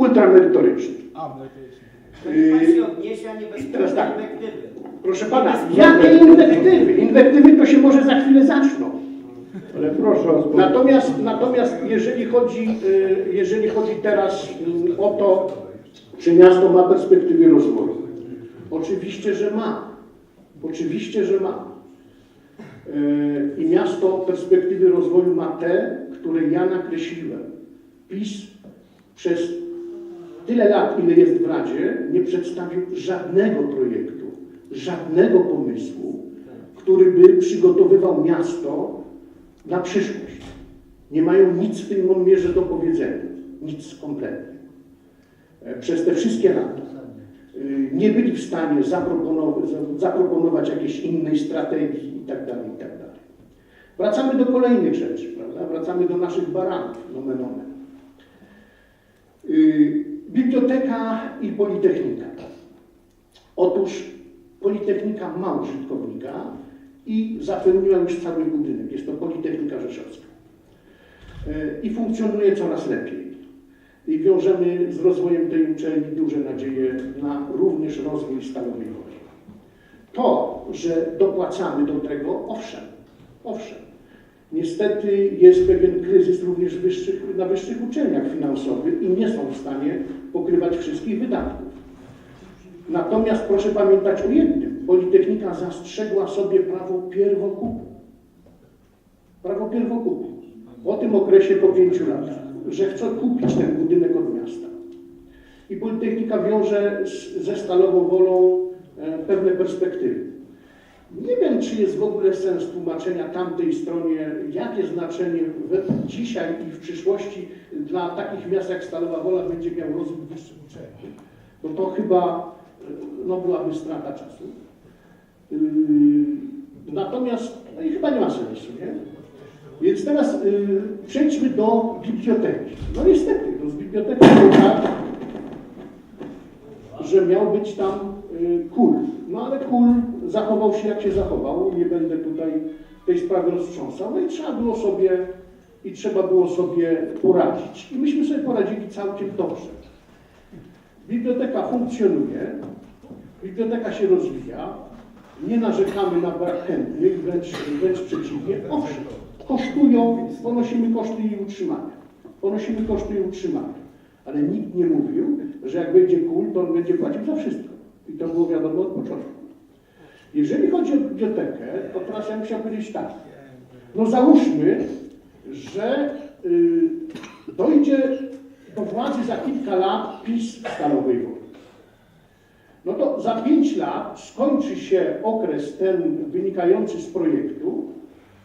ultramerytoryczny. Pan Yy, się odniesie, a nie bez teraz tak. inwektywy. Proszę pana, jakie inwektywy? Inwektywy to się może za chwilę zaczną. Ale proszę o spokój. Natomiast, natomiast jeżeli, chodzi, y, jeżeli chodzi teraz y, o to, czy miasto ma perspektywy rozwoju, oczywiście, że ma. Oczywiście, że ma. Y, I miasto perspektywy rozwoju ma te, które ja nakreśliłem. PiS przez tyle lat, ile jest w Radzie, nie przedstawił żadnego projektu, żadnego pomysłu, który by przygotowywał miasto na przyszłość. Nie mają nic w tym mierze do powiedzenia. Nic kompletnie. E, Przez te wszystkie lata y, nie byli w stanie zaproponować, jakiejś innej strategii itd. itd. Wracamy do kolejnych rzeczy, prawda? Wracamy do naszych baranów, nomen omen. Y, Biblioteka i Politechnika. Otóż Politechnika ma użytkownika i zapełniła już cały budynek. Jest to Politechnika Rzeszowska. Y, I funkcjonuje coraz lepiej. I wiążemy z rozwojem tej uczelni duże nadzieje na również rozwój Stalowej Woli. To, że dopłacamy do tego, owszem, owszem. Niestety jest pewien kryzys również wyższych, na wyższych uczelniach finansowych i nie są w stanie pokrywać wszystkich wydatków. Natomiast proszę pamiętać o jednym. Politechnika zastrzegła sobie prawo pierwokupu. Prawo pierwokupu. Po tym okresie po pięciu latach, że chce kupić ten budynek od miasta. I Politechnika wiąże z, ze Stalową Wolą e, pewne perspektywy. Nie wiem, czy jest w ogóle sens tłumaczenia tamtej stronie, jakie znaczenie w, dzisiaj i w przyszłości dla takich miast jak Stalowa Wola będzie miał rozwój wyższych uczelni. Bo to chyba e, no, byłaby strata czasu. Yy, natomiast, no i chyba nie ma sensu, nie? Więc teraz yy, przejdźmy do biblioteki. No niestety, no z biblioteką było tak, że miał być tam kul. No ale kul zachował się jak się zachował. Nie będę tutaj tej sprawy roztrząsał. No i trzeba było sobie i trzeba było sobie poradzić. I myśmy sobie poradzili całkiem dobrze. Biblioteka funkcjonuje, biblioteka się rozwija, nie narzekamy na brak chętnych, wręcz, wręcz przeciwnie. Owszem, kosztują, ponosimy koszty jej utrzymania. Ponosimy koszty jej utrzymania. Ale nikt nie mówił, że jak będzie kul, to on będzie płacił za wszystko. I to było wiadomo od początku. Jeżeli chodzi o bibliotekę, to teraz ja bym chciał powiedzieć tak. No załóżmy, że y, dojdzie do władzy za kilka lat PiS Stalowej Woli. No to za pięć lat skończy się okres ten wynikający z projektu,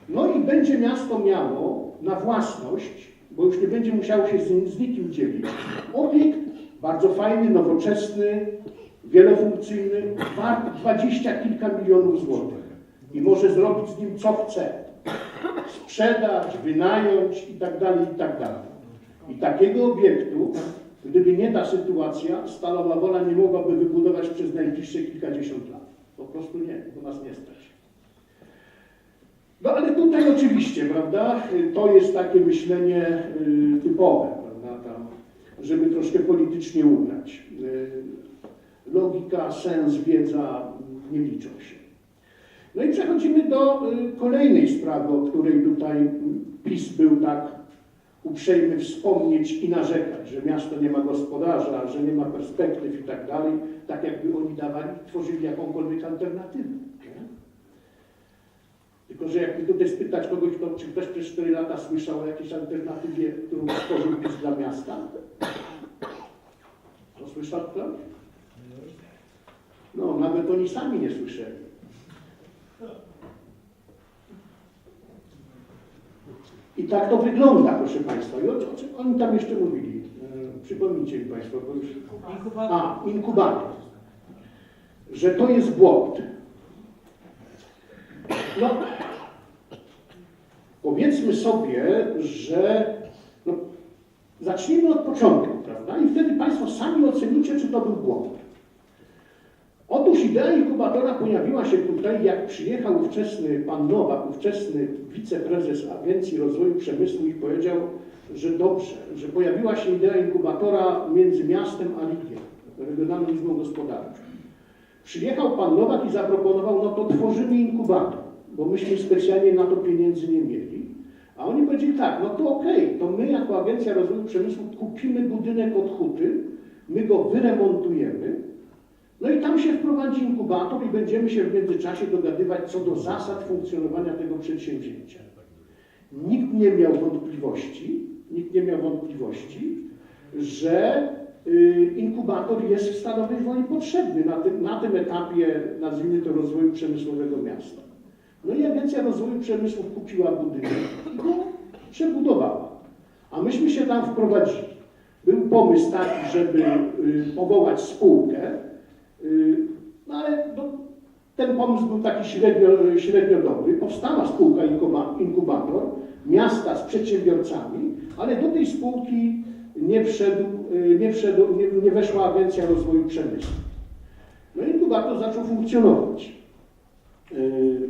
no i będzie miasto miało na własność, bo już nie będzie musiało się z, z nikim dzielić, obiekt bardzo fajny, nowoczesny, wielofunkcyjny, wart dwadzieścia kilka milionów złotych. I może zrobić z nim co chce. Sprzedać, wynająć i tak dalej, i tak. I takiego obiektu, gdyby nie ta sytuacja, Stalowa Wola nie mogłaby wybudować przez najbliższe kilkadziesiąt lat. Po prostu nie, bo nas nie stać. No ale tutaj oczywiście, prawda, y, to jest takie myślenie y, typowe, prawda, tam, żeby troszkę politycznie ugrać. Logika, sens, wiedza nie liczą się. No i przechodzimy do y, kolejnej sprawy, o której tutaj PiS był tak uprzejmy wspomnieć i narzekać, że miasto nie ma gospodarza, że nie ma perspektyw i tak dalej, tak jakby oni dawali, tworzyli jakąkolwiek alternatywę. Tylko, że jakby tutaj spytać kogoś, kto, czy ktoś przez 4 lata słyszał o jakiejś alternatywie, którą stworzył PiS dla miasta? To słyszał ktoś? No, nawet oni sami nie słyszeli. I tak to wygląda, proszę Państwa. I o, o czym oni tam jeszcze mówili? E, przypomnijcie mi Państwo, bo już... A, inkubator. Że to jest błąd. No, powiedzmy sobie, że no, zacznijmy od początku, prawda? I wtedy Państwo sami ocenicie, czy to był błąd. Otóż idea inkubatora pojawiła się tutaj, jak przyjechał ówczesny pan Nowak, ówczesny wiceprezes Agencji Rozwoju Przemysłu i powiedział, że dobrze, że pojawiła się idea inkubatora między miastem a Ligiem, Regionalną Izbą Gospodarczą. Przyjechał pan Nowak i zaproponował, no to tworzymy inkubator, bo myśmy specjalnie na to pieniędzy nie mieli. A oni powiedzieli tak, no to okej, to my jako Agencja Rozwoju Przemysłu kupimy budynek od huty, my go wyremontujemy, no i tam się wprowadzi inkubator i będziemy się w międzyczasie dogadywać co do zasad funkcjonowania tego przedsięwzięcia. Nikt nie miał wątpliwości, nikt nie miał wątpliwości, że y, inkubator jest w stanowej woli potrzebny na tym, na tym etapie, nazwijmy to, rozwoju przemysłowego miasta. No i Agencja Rozwoju Przemysłu kupiła budynek i go przebudowała. A myśmy się tam wprowadzili. Był pomysł taki, żeby y, powołać spółkę, no ale no, ten pomysł był taki średnio, średnio dobry. Powstała spółka inkuba- inkubator miasta z przedsiębiorcami, ale do tej spółki nie, wszedł, y, nie, wszedł, nie, nie weszła Agencja Rozwoju Przemysłu. No i inkubator zaczął funkcjonować. Y,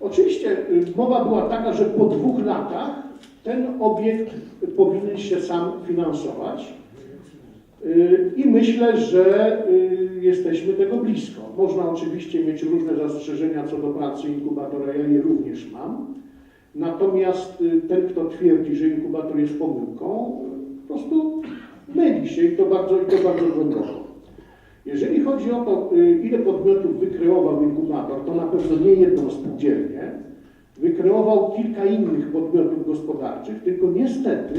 Oczywiście y, mowa była taka, że po dwóch latach ten obiekt powinien się sam finansować. Y, I myślę, że y, jesteśmy tego blisko. Można oczywiście mieć różne zastrzeżenia co do pracy inkubatora, ja je również mam. Natomiast y, ten, kto twierdzi, że inkubator jest pomyłką, po prostu myli się i to bardzo, i to bardzo głęboko. Jeżeli chodzi o to, ile podmiotów wykreował inkubator, to na pewno nie jedną spółdzielnię. Wykreował kilka innych podmiotów gospodarczych, tylko niestety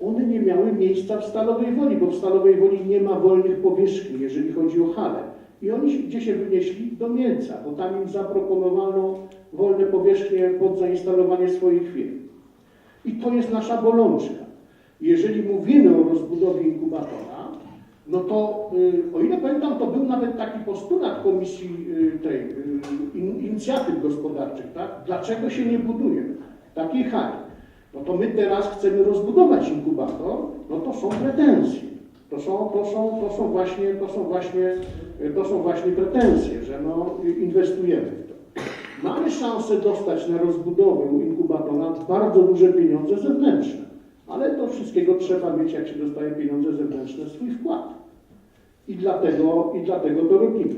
one nie miały miejsca w Stalowej Woli, bo w Stalowej Woli nie ma wolnych powierzchni, jeżeli chodzi o halę. I oni gdzie się wynieśli? Do Mielca, bo tam im zaproponowano wolne powierzchnie pod zainstalowanie swoich firm. I to jest nasza bolączka. Jeżeli mówimy o rozbudowie inkubatora, no to y, o ile pamiętam, to był nawet taki postulat Komisji y, tej y, in, inicjatyw gospodarczych, tak? Dlaczego się nie buduje takiej hali? No to my teraz chcemy rozbudować inkubator, no to są pretensje. To są, to są, to są właśnie, to są właśnie, to są właśnie pretensje, że no, inwestujemy w to. Mamy szansę dostać na rozbudowę inkubatora bardzo duże pieniądze zewnętrzne, ale do wszystkiego trzeba mieć, jak się dostaje pieniądze zewnętrzne, swój wkład. I dlatego, I dlatego to robimy.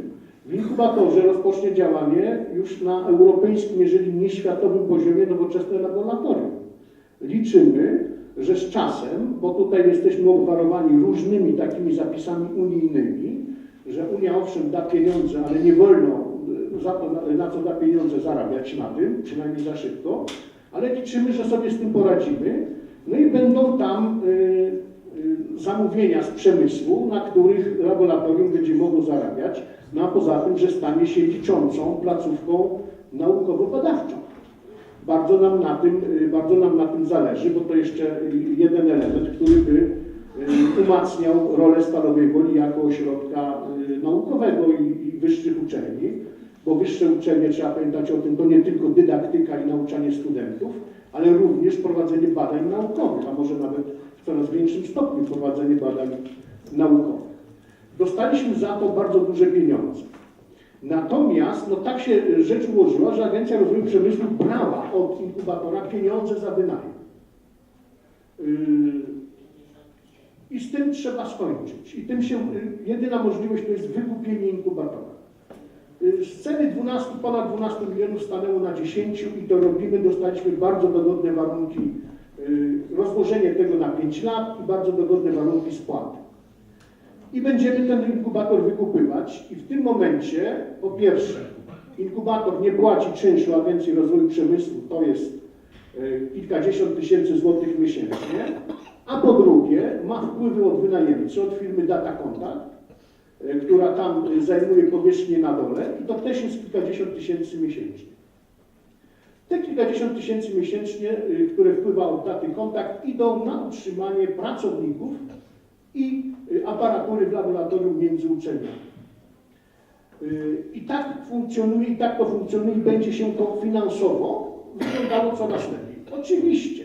W inkubatorze rozpocznie działanie już na europejskim, jeżeli nie światowym poziomie nowoczesne laboratorium. Liczymy, że z czasem, bo tutaj jesteśmy obwarowani różnymi takimi zapisami unijnymi, że Unia owszem da pieniądze, ale nie wolno y, za to, na co da pieniądze, zarabiać na tym, przynajmniej za szybko, ale liczymy, że sobie z tym poradzimy. No i będą tam y, y, zamówienia z przemysłu, na których laboratorium będzie mogło zarabiać, no a poza tym, że stanie się liczącą placówką naukowo-badawczą. Bardzo nam, na tym, y, bardzo nam na tym zależy, bo to jeszcze y, jeden element, który by y, umacniał rolę Stalowej Woli jako ośrodka naukowego i, i wyższych uczelni, bo wyższe uczelnie, trzeba pamiętać o tym, to nie tylko dydaktyka i nauczanie studentów, ale również prowadzenie badań naukowych, a może nawet w coraz większym stopniu prowadzenie badań naukowych. Dostaliśmy za to bardzo duże pieniądze. Natomiast no, tak się rzecz ułożyła, że Agencja Rozwoju Przemysłu brała od inkubatora pieniądze za wynajem. Yy, I z tym trzeba skończyć. I tym się, yy, jedyna możliwość to jest wykupienie inkubatora. Z ceny 12, ponad 12 milionów stanęło na 10 i to robimy. Dostaliśmy bardzo dogodne warunki, rozłożenie tego na 5 lat i bardzo dogodne warunki spłaty i będziemy ten inkubator wykupywać. I w tym momencie, po pierwsze, inkubator nie płaci czynszu Agencji Rozwoju Przemysłu, to jest e, kilkadziesiąt tysięcy złotych miesięcznie, a po drugie, ma wpływy od wynajemcy, od firmy Data Contact, e, która tam e, zajmuje powierzchnię na dole i to też jest kilkadziesiąt tysięcy miesięcznie. Te kilkadziesiąt tysięcy miesięcznie, które wpływa od daty kontakt, idą na utrzymanie pracowników i y, aparatury w laboratorium między uczelniami. Y, I tak funkcjonuje, i tak to funkcjonuje i będzie się to finansowo wyglądało coraz lepiej. Oczywiście,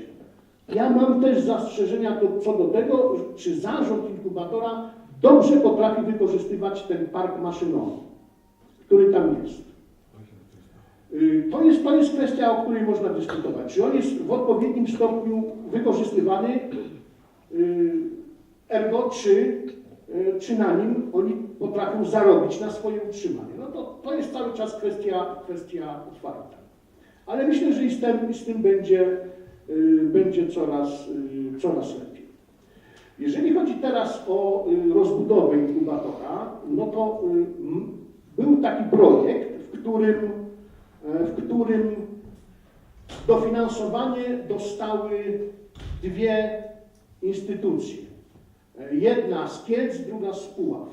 ja mam też zastrzeżenia do, co do tego, czy zarząd inkubatora dobrze potrafi wykorzystywać ten park maszynowy, który tam jest. Y, To jest, to jest kwestia, o której można dyskutować. Czy on jest w odpowiednim stopniu wykorzystywany, y, ergo, czy, y, czy na nim oni potrafią zarobić na swoje utrzymanie. No to, to jest cały czas kwestia, kwestia otwarta. Ale myślę, że i z tym, i z tym będzie, y, będzie coraz, y, coraz lepiej. Jeżeli chodzi teraz o rozbudowę inkubatora, no to był taki projekt, w którym, e, w którym dofinansowanie dostały dwie instytucje. Jedna z Kielc, druga z Puław.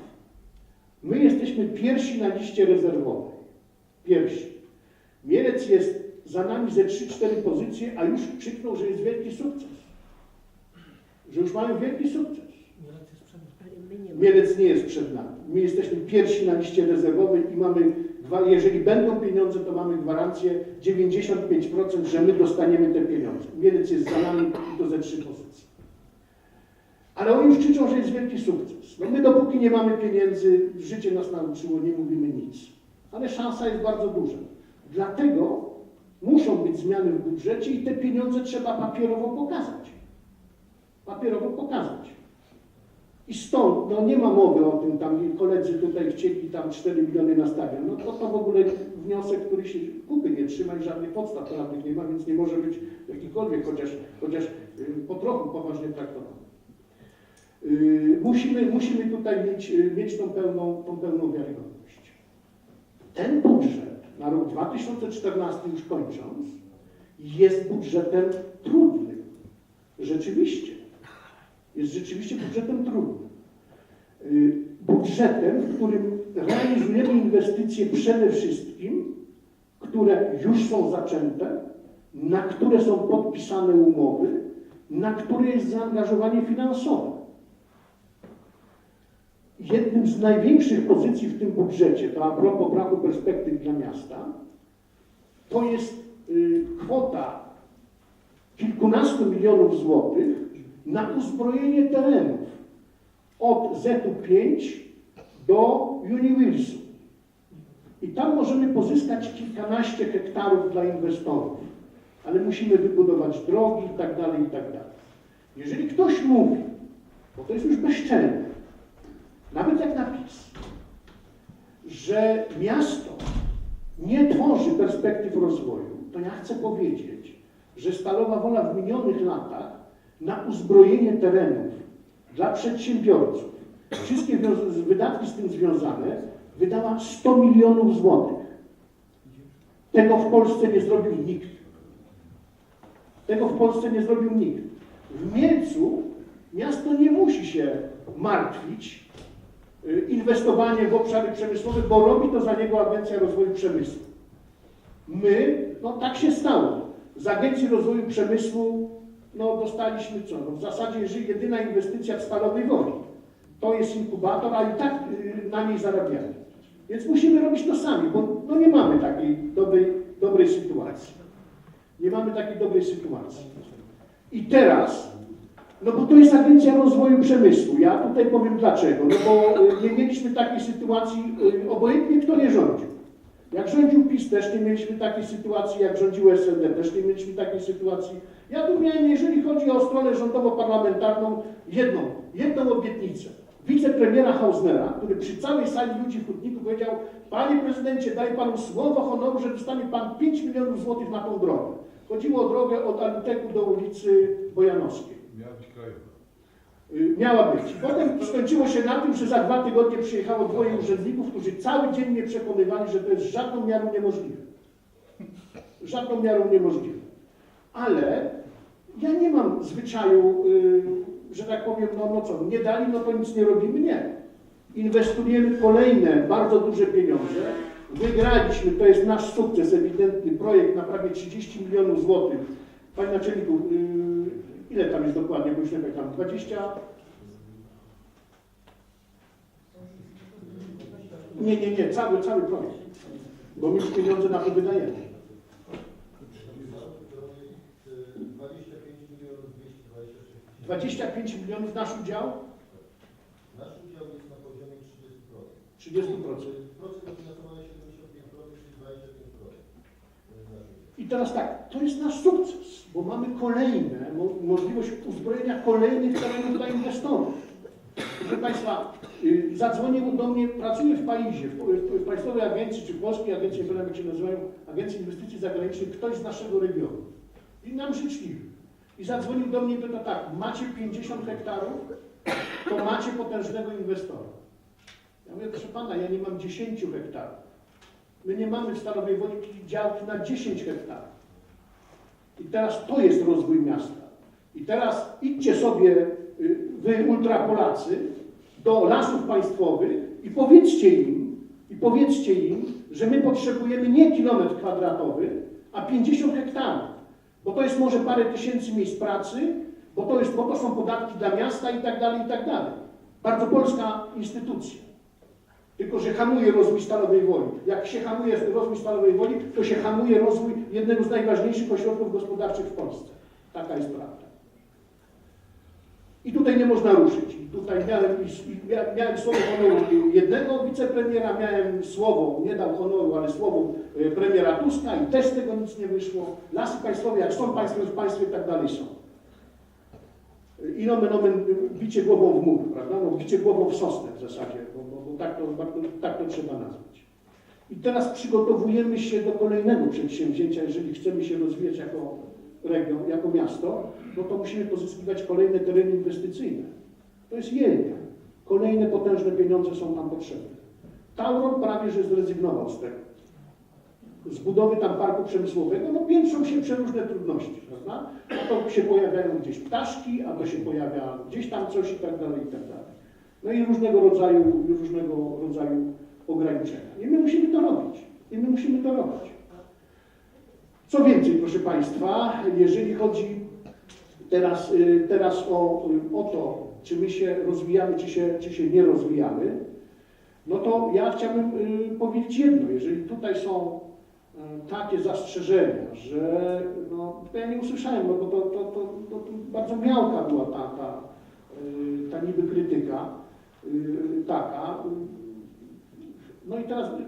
My jesteśmy pierwsi na liście rezerwowej. Pierwsi. Mielec jest za nami ze 3-4 pozycje, a już krzyknął, że jest wielki sukces. Że już mają wielki sukces. Mielec nie jest przed nami. My jesteśmy pierwsi na liście rezerwowej i mamy, jeżeli będą pieniądze, to mamy gwarancję 95%, że my dostaniemy te pieniądze. Mielec jest za nami i to ze trzy pozycje. Ale oni już krzyczą, że jest wielki sukces. No my dopóki nie mamy pieniędzy, życie nas nauczyło, nie mówimy nic. Ale szansa jest bardzo duża. Dlatego muszą być zmiany w budżecie i te pieniądze trzeba papierowo pokazać. Papierowo pokazać. I stąd, no nie ma mowy o tym, tam koledzy tutaj chcieli tam 4 miliony na stadion. No to to w ogóle wniosek, który się kupy nie trzyma i żadnych podstaw prawnych nie ma, więc nie może być jakikolwiek, chociaż, chociaż y, po trochu poważnie traktowany. Y, Musimy, musimy tutaj mieć, y, mieć tą, pełną, tą pełną wiarygodność. Ten budżet na rok 2014 już kończąc jest budżetem trudnym. Rzeczywiście. Jest rzeczywiście budżetem trudnym. Y, Budżetem, w którym realizujemy inwestycje przede wszystkim, które już są zaczęte, na które są podpisane umowy, na które jest zaangażowanie finansowe. Jednym z największych pozycji w tym budżecie, to a propos braku perspektyw dla miasta, to jest y, kwota kilkunastu milionów złotych na uzbrojenie terenów od ZU5 do Uniwilsu. I tam możemy pozyskać kilkanaście hektarów dla inwestorów, ale musimy wybudować drogi i tak dalej, i tak dalej. Jeżeli ktoś mówi, bo to jest już bezczelne, nawet jak napis, że miasto nie tworzy perspektyw rozwoju, to ja chcę powiedzieć, że Stalowa Wola w minionych latach na uzbrojenie terenów dla przedsiębiorców, wszystkie wydatki z tym związane, wydała 100 milionów złotych. Tego w Polsce nie zrobił nikt. Tego w Polsce nie zrobił nikt. W Mielcu miasto nie musi się martwić y, inwestowaniem w obszary przemysłowe, bo robi to za niego Agencja Rozwoju Przemysłu. My, no tak się stało. Z Agencji Rozwoju Przemysłu no, dostaliśmy co? No, w zasadzie jedyna inwestycja w Stalowej Woli. To jest inkubator, a i tak y, na niej zarabiamy. Więc musimy robić to sami, bo no, nie mamy takiej dobrej, dobrej sytuacji. Nie mamy takiej dobrej sytuacji. I teraz, no bo to jest Agencja Rozwoju Przemysłu. Ja tutaj powiem dlaczego. No bo y, nie mieliśmy takiej sytuacji, y, obojętnie kto nie rządził. Jak rządził PiS też nie mieliśmy takiej sytuacji, jak rządził SLD też nie mieliśmy takiej sytuacji. Ja tu miałem, jeżeli chodzi o stronę rządowo-parlamentarną, jedną, jedną obietnicę. Wicepremiera Hausnera, który przy całej sali ludzi w Hutniku powiedział, panie prezydencie, daj panu słowo honoru, że dostanie pan 5 milionów złotych na tą drogę. Chodziło o drogę od Aliteku do ulicy Bojanowskiej. Miała być krajowa. Y, Miała być. Potem skończyło się na tym, że za dwa tygodnie przyjechało dwoje urzędników, którzy cały dzień mnie przekonywali, że to jest żadną miarą niemożliwe. Żadną miarą niemożliwe. Ale ja nie mam zwyczaju, y, że tak powiem, no, no co, nie dali, no to nic nie robimy. Nie. Inwestujemy kolejne bardzo duże pieniądze. Wygraliśmy, to jest nasz sukces ewidentny, projekt na prawie 30 milionów złotych. Panie naczelniku, y, ile tam jest dokładnie, bo już nie pamiętam, 20? Nie, nie, nie, cały, cały projekt. Bo my już pieniądze na to wydajemy. 25 milionów 226 25 milionów nasz udział? Nasz udział jest na poziomie 30%. 30%. Procent dofinansowania 75%, czyli 25%. teraz tak, to jest nasz sukces, bo mamy kolejne, mo- możliwość uzbrojenia kolejnych terenów dla inwestorów. Proszę Państwa, y, zadzwonił do mnie, pracuję w Paizie, w, w, w Państwowej Agencji, czy Polskiej Agencji, nie jak się nazywają, Agencji Inwestycji Zagranicznych, ktoś z naszego regionu. I nam życzliwy. I zadzwonił do mnie i pyta tak, macie 50 hektarów, to macie potężnego inwestora. Ja mówię, proszę Pana, ja nie mam 10 hektarów. My nie mamy w Stalowej Woli działki na 10 hektarów. I teraz to jest rozwój miasta. I teraz idźcie sobie, y, wy ultrapolacy, do lasów państwowych i powiedzcie im, i powiedzcie im, że my potrzebujemy nie kilometr kwadratowy, a 50 hektarów. Bo to jest może parę tysięcy miejsc pracy, bo to, jest, bo to są podatki dla miasta i tak dalej, i tak dalej. Bardzo polska instytucja. Tylko, że hamuje rozwój Stalowej Woli. Jak się hamuje rozwój Stalowej Woli, to się hamuje rozwój jednego z najważniejszych ośrodków gospodarczych w Polsce. Taka jest prawda. I tutaj nie można ruszyć. I tutaj miałem, miałem słowo honoru jednego wicepremiera, miałem słowo, nie dał honoru, ale słowo e, premiera Tuska i też z tego nic nie wyszło. Lasy państwowe, jak są państwo, w państwie tak dalej są. I nomen omen bicie głową w mur, prawda? No, bicie głową w sosnę w zasadzie, tak, to, tak, to, trzeba nazwać. I teraz przygotowujemy się do kolejnego przedsięwzięcia, jeżeli chcemy się rozwijać jako region, jako miasto, no to musimy pozyskiwać kolejne tereny inwestycyjne. To jest jelnia. Kolejne potężne pieniądze są tam potrzebne. Tauron prawie że zrezygnował z tego. Z budowy tam parku przemysłowego, no piętrzą się przeróżne trudności, prawda? A to się pojawiają gdzieś ptaszki, a to się pojawia gdzieś tam coś i tak dalej, i tak dalej. No i różnego rodzaju, różnego rodzaju ograniczenia. I my musimy to robić. I my musimy to robić. Co więcej, proszę Państwa, jeżeli chodzi teraz, y, teraz o, y, o to, czy my się rozwijamy, czy się, czy się nie rozwijamy, no to ja chciałbym y, powiedzieć jedno. Jeżeli tutaj są takie zastrzeżenia, że no, ja nie usłyszałem, no bo to, to, to, to, bardzo miałka była ta, ta, ta niby krytyka taka. No i teraz y,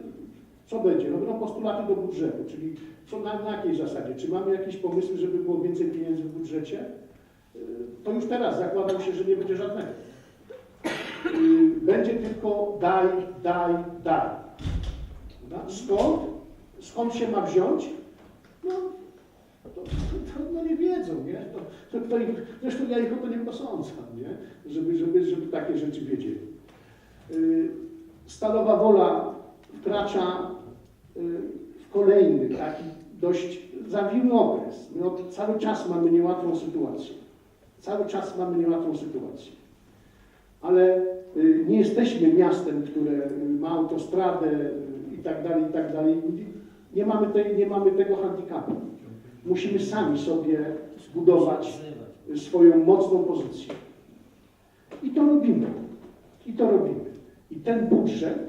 co będzie? No będą postulaty do budżetu, czyli co na, na jakiej zasadzie? Czy mamy jakieś pomysły, żeby było więcej pieniędzy w budżecie? Y, To już teraz zakładam się, że nie będzie żadnego. Y, Będzie tylko daj, daj, daj. Skąd? Skąd się ma wziąć? No, to, to, to no nie wiedzą, nie? To, to, to, zresztą ja ich o to nie posądzam, nie? Żeby, żeby, żeby takie rzeczy wiedzieli. Y, Stalowa Wola wkracza y, w kolejny taki dość zawiły okres. My od, cały czas mamy niełatwą sytuację. Cały czas mamy niełatwą sytuację. Ale y, nie jesteśmy miastem, które ma autostradę i tak dalej, i tak dalej. Nie mamy, tej, nie mamy tego handicapu. Musimy sami sobie zbudować swoją mocną pozycję. I to robimy. I to robimy. I ten budżet,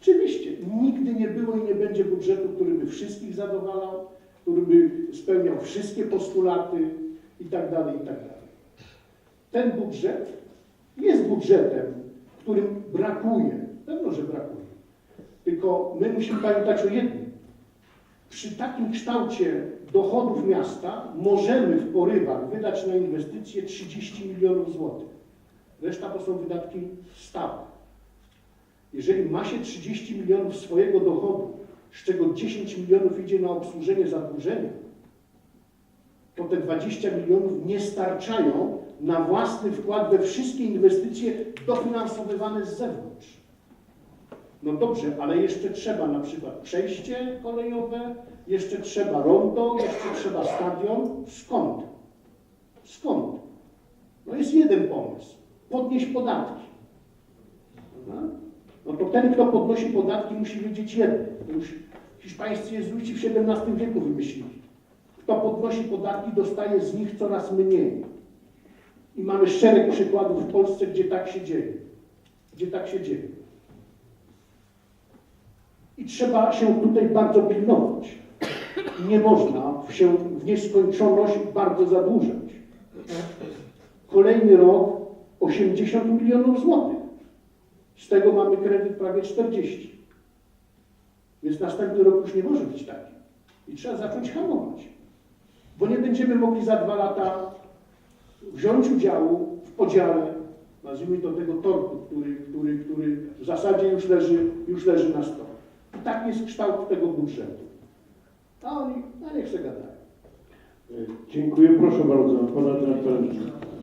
oczywiście, nigdy nie było i nie będzie budżetu, który by wszystkich zadowalał, który by spełniał wszystkie postulaty i tak tak. Ten budżet jest budżetem, którym brakuje. Pewno, że brakuje. Tylko my musimy pamiętać o jednym. Przy takim kształcie dochodów miasta możemy w porywach wydać na inwestycje 30 milionów złotych. Reszta to są wydatki stałe. Jeżeli ma się 30 milionów swojego dochodu, z czego 10 milionów idzie na obsłużenie zadłużenia, to te 20 milionów nie starczają na własny wkład we wszystkie inwestycje dofinansowywane z zewnątrz. No dobrze, ale jeszcze trzeba na przykład przejście kolejowe, jeszcze trzeba rondo, jeszcze trzeba stadion. Skąd? Skąd? No jest jeden pomysł. Podnieść podatki. Prawda? No to ten, kto podnosi podatki, musi wiedzieć jedno. Już hiszpańscy jezuici w XVII wieku wymyślili. Kto podnosi podatki, dostaje z nich coraz mniej. I mamy szereg przykładów w Polsce, gdzie tak się dzieje. Gdzie tak się dzieje. I trzeba się tutaj bardzo pilnować. Nie można się w nieskończoność bardzo zadłużać. Kolejny rok 80 milionów złotych. Z tego mamy kredyt prawie 40. Więc następny rok już nie może być taki. I trzeba zacząć hamować. Bo nie będziemy mogli za dwa lata wziąć udziału w podziale, nazwijmy to tego tortu, który, który, który w zasadzie już leży, już leży na stole. I tak jest kształt tego budżetu. A oni, a niech se gadają. Dziękuję, proszę bardzo, pana dyrektora.